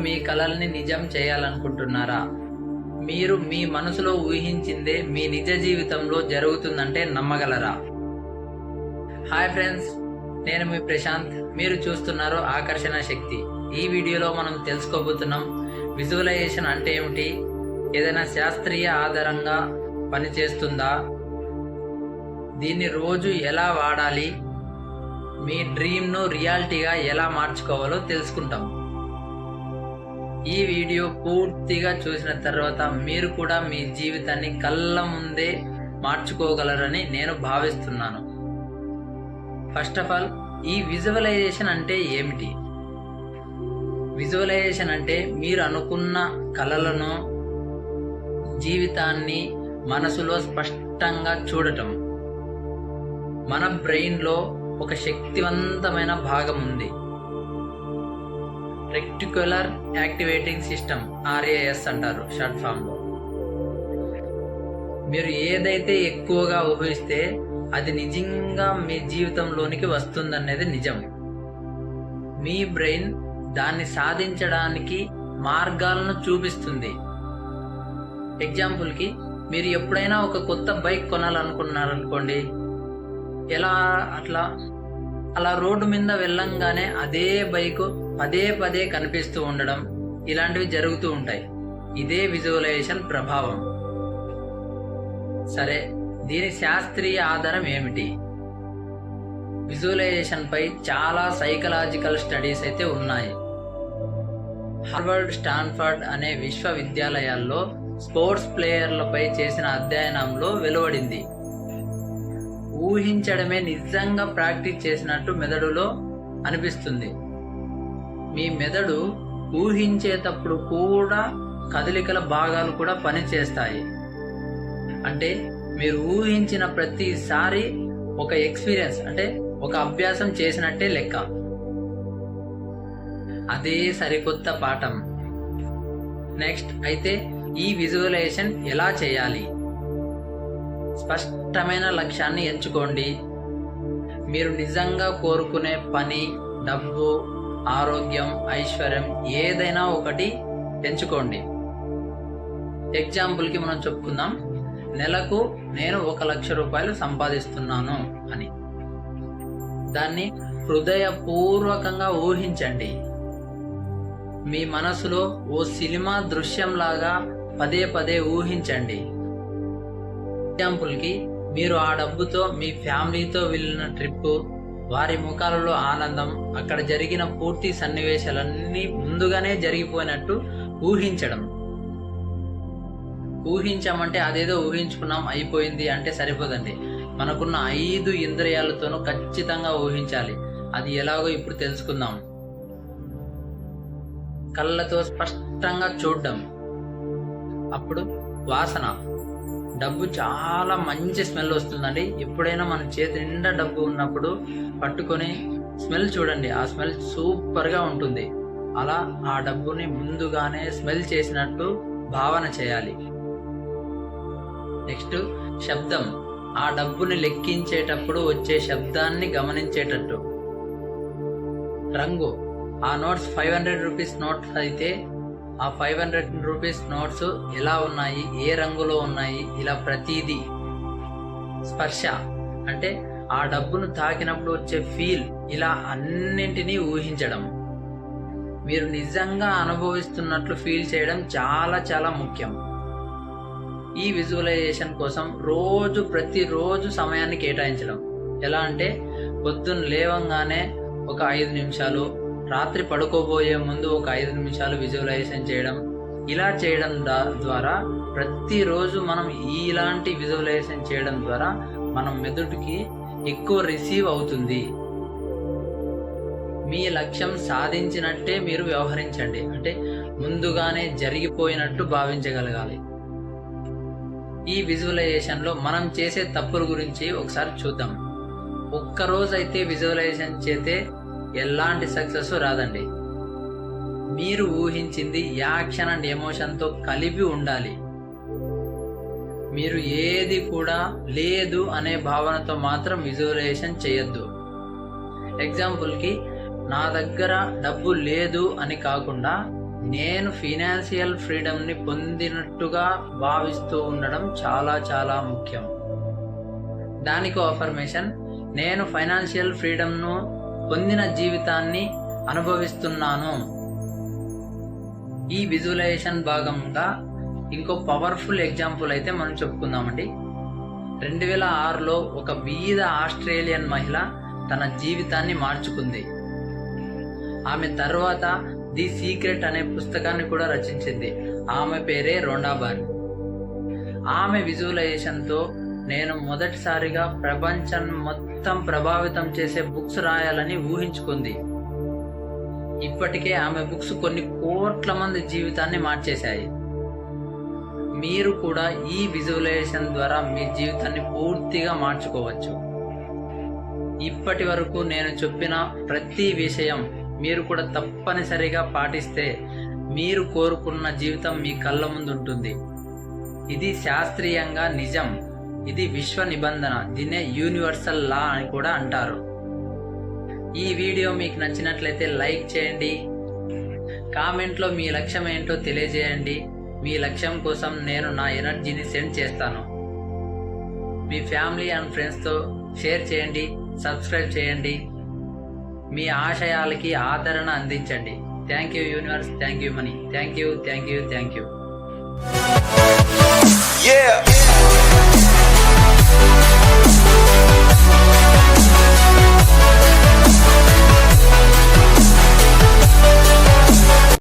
మీ కలల్ని నిజం చేయాలనుకుంటున్నారా? మీరు మీ మనసులో ఊహించిందే మీ నిజ జీవితంలో జరుగుతుందంటే నమ్మగలరా? హాయ్ ఫ్రెండ్స్ నేను మీ ప్రశాంత్. మీరు చూస్తున్నారు ఆకర్షణ శక్తి. ఈ వీడియోలో మనం తెలుసుకోబోతున్నాం విజువలైజేషన్ అంటే ఏమిటి? ఏదైనా శాస్త్రీయ ఆధారంగా పనిచేస్తుందా? దీన్ని రోజు ఎలా వాడాలి? మీ డ్రీమ్ను రియాలిటీగా ఎలా మార్చుకోవాలో తెలుసుకుంటాం. ఈ వీడియో పూర్తిగా చూసిన తర్వాత మీరు కూడా మీ జీవితాన్ని కళ్ళ ముందే మార్చుకోగలరని నేను భావిస్తున్నాను. ఫస్ట్ ఆఫ్ ఆల్ ఈ విజువలైజేషన్ అంటే ఏమిటి? విజువలైజేషన్ అంటే మీరు అనుకున్న కళలను జీవితాన్ని మనసులో స్పష్టంగా చూడటం. మన బ్రెయిన్లో ఒక శక్తివంతమైన భాగం ఉంది. రెక్టిక్యులర్ యాక్టివేటింగ్ సిస్టమ్ ఆర్ఏఎస్ అంటారు షార్ట్ ఫామ్లో. మీరు ఏదైతే ఎక్కువగా ఊహిస్తే అది నిజంగా మీ జీవితంలోనికి వస్తుందనేది నిజం. మీ బ్రెయిన్ దాన్ని సాధించడానికి మార్గాలను చూపిస్తుంది. ఎగ్జాంపుల్కి మీరు ఎప్పుడైనా ఒక కొత్త బైక్ కొనాలనుకున్నారనుకోండి ఎలా అట్లా? అలా రోడ్డు మీద వెళ్ళంగానే అదే బైక్ పదే పదే కనిపిస్తూ ఉండడం ఇలాంటివి జరుగుతూ ఉంటాయి. ఇదే విజువలైజేషన్ ప్రభావం. సరే దీని శాస్త్రీయ ఆధారం ఏమిటి? విజువలైజేషన్ పై చాలా సైకలాజికల్ స్టడీస్ అయితే ఉన్నాయి. హార్వర్డ్ స్టాన్ఫర్డ్ అనే విశ్వవిద్యాలయాల్లో స్పోర్ట్స్ ప్లేయర్లపై చేసిన అధ్యయనంలో వెలువడింది. ఊహించడమే నిజంగా ప్రాక్టీస్ చేసినట్టు మెదడులో అనిపిస్తుంది. మీ మెదడు ఊహించేటప్పుడు కూడా కదలికల భాగాలు కూడా పనిచేస్తాయి. అంటే మీరు ఊహించిన ప్రతిసారి ఒక ఎక్స్పీరియన్స్ అంటే ఒక అభ్యాసం చేసినట్టే లెక్క. అదే సరికొత్త పాఠం. నెక్స్ట్ అయితే ఈ విజువలైజేషన్ ఎలా చేయాలి? స్పష్టమైన లక్ష్యాన్ని ఎంచుకోండి. మీరు నిజంగా కోరుకునే పని డబ్బు ఆరోగ్యం ఐశ్వర్యం ఏదైనా ఒకటి ఎంచుకోండి ఎగ్జాంపుల్కి మనం చెప్పుకుందాం. నెలకు నేను ఒక లక్ష రూపాయలు సంపాదిస్తున్నాను అని. దాన్ని హృదయపూర్వకంగా ఊహించండి. మీ మనసులో ఓ సినిమా దృశ్యంలాగా పదే పదే ఊహించండి. ఎగ్జాంపుల్కి మీరు ఆ డబ్బుతో మీ ఫ్యామిలీతో వెళ్ళిన ట్రిప్పు వారి ముఖాలలో ఆనందం అక్కడ జరిగిన పూర్తి సన్నివేశాలన్నీ ముందుగానే జరిగిపోయినట్టు ఊహించడం. ఊహించామంటే అదేదో ఊహించుకున్నాం అయిపోయింది అంటే సరిపోదండి. మనకున్న ఐదు ఇంద్రియాలతోనూ ఖచ్చితంగా ఊహించాలి. అది ఎలాగో ఇప్పుడు తెలుసుకుందాం. కళ్ళతో స్పష్టంగా చూడడం. అప్పుడు వాసన. డబ్బు చాలా మంచి స్మెల్ వస్తుందండి. ఎప్పుడైనా మన చేతి నిండా డబ్బు ఉన్నప్పుడు పట్టుకొని స్మెల్ చూడండి. ఆ స్మెల్ సూపర్గా ఉంటుంది. అలా ఆ డబ్బుని ముందుగానే స్మెల్ చేసినట్టు భావన చేయాలి. నెక్స్ట్ శబ్దం. ఆ డబ్బుని లెక్కించేటప్పుడు వచ్చే శబ్దాన్ని గమనించేటట్టు. రంగు. ఆ notes five hundred rupees notes అయితే ఆ ఫైవ్ హండ్రెడ్ రూపీస్ నోట్స్ ఎలా ఉన్నాయి? ఏ రంగులో ఉన్నాయి? ఇలా ప్రతిదీ స్పర్శ. అంటే ఆ డబ్బును తాకినప్పుడు వచ్చే ఫీల్ ఇలా అన్నింటినీ ఊహించడం. మీరు నిజంగా అనుభవిస్తున్నట్లు ఫీల్ చేయడం చాలా చాలా ముఖ్యం. ఈ విజువలైజేషన్ కోసం రోజు ప్రతిరోజు సమయాన్ని కేటాయించడం. ఎలా అంటే పొద్దున్న లేవంగానే ఒక ఐదు నిమిషాలు రాత్రి పడుకోబోయే ముందు ఒక ఐదు నిమిషాలు విజువలైజేషన్ చేయడం ఇలా చేయడం ద్వారా ప్రతిరోజు మనం ఇలాంటి విజువలైజేషన్ చేయడం ద్వారా మనం మెదడుకి ఎక్కువ రిసీవ్ అవుతుంది. మీ లక్ష్యం సాధించినట్టే మీరు వ్యవహరించండి. అంటే ముందుగానే జరిగిపోయినట్టు భావించగలగాలి. ఈ విజువలైజేషన్లో మనం చేసే తప్పుల గురించి ఒకసారి చూద్దాం. ఒక్కరోజు అయితే విజువలైజేషన్ చేస్తే ఎలాంటి సక్సెస్ రాదండి. మీరు ఊహించింది యాక్షన్ అండ్ ఎమోషన్తో కలిపి ఉండాలి. మీరు ఏది కూడా లేదు అనే భావనతో మాత్రం విజువలైజేషన్ చేయొద్దు. ఎగ్జాంపుల్కి నా దగ్గర డబ్బు లేదు అని కాకుండా నేను ఫినాన్షియల్ ఫ్రీడమ్ని పొందినట్టుగా భావిస్తూ ఉండడం చాలా చాలా ముఖ్యం. దానికి అఫర్మేషన్ నేను ఫైనాన్షియల్ ఫ్రీడమ్ను పొందిన జీవితాన్ని అనుభవిస్తున్నాను. ఈ విజువలైజేషన్ భాగంగా ఇంకో పవర్ఫుల్ ఎగ్జాంపుల్ అయితే మనం చెప్పుకుందామండి. రెండు వేల ఆరులో ఒక బీద ఆస్ట్రేలియన్ మహిళ తన జీవితాన్ని మార్చుకుంది. ఆమె తర్వాత ది సీక్రెట్ అనే పుస్తకాన్ని కూడా రచించింది. ఆమె పేరే రొండాబార్ ఆమె విజువలైజేషన్తో నేను మొదటిసారిగా ప్రపంచం మొత్తం ప్రభావితం చేసే బుక్స్ రాయాలని ఊహించుకుంది. ఇప్పటికే ఆమె బుక్స్ కొన్ని కోట్ల మంది జీవితాన్ని మార్చేశాయి. మీరు కూడా ఈ విజువలైజేషన్ ద్వారా మీ జీవితాన్ని పూర్తిగా మార్చుకోవచ్చు. ఇప్పటి వరకు నేను చెప్పిన ప్రతి విషయం మీరు కూడా తప్పనిసరిగా పాటిస్తే మీరు కోరుకున్న జీవితం మీ కళ్ళ ముందు ఉంటుంది ఇది శాస్త్రీయంగా నిజం. ఇది విశ్వ నిబంధన దీన్నే యూనివర్సల్ లా అని కూడా అంటారు. ఈ వీడియో మీకు నచ్చినట్లయితే లైక్ చేయండి. కామెంట్లో మీ లక్ష్యం ఏంటో తెలియజేయండి. మీ లక్ష్యం కోసం నేను నా ఎనర్జీని సెండ్ చేస్తాను. మీ ఫ్యామిలీ అండ్ ఫ్రెండ్స్తో షేర్ చేయండి సబ్స్క్రైబ్ చేయండి. మీ ఆశయాలకి ఆదరణ అందించండి. Thank you universe thank you money. Thank you thank you thank you. Yeah.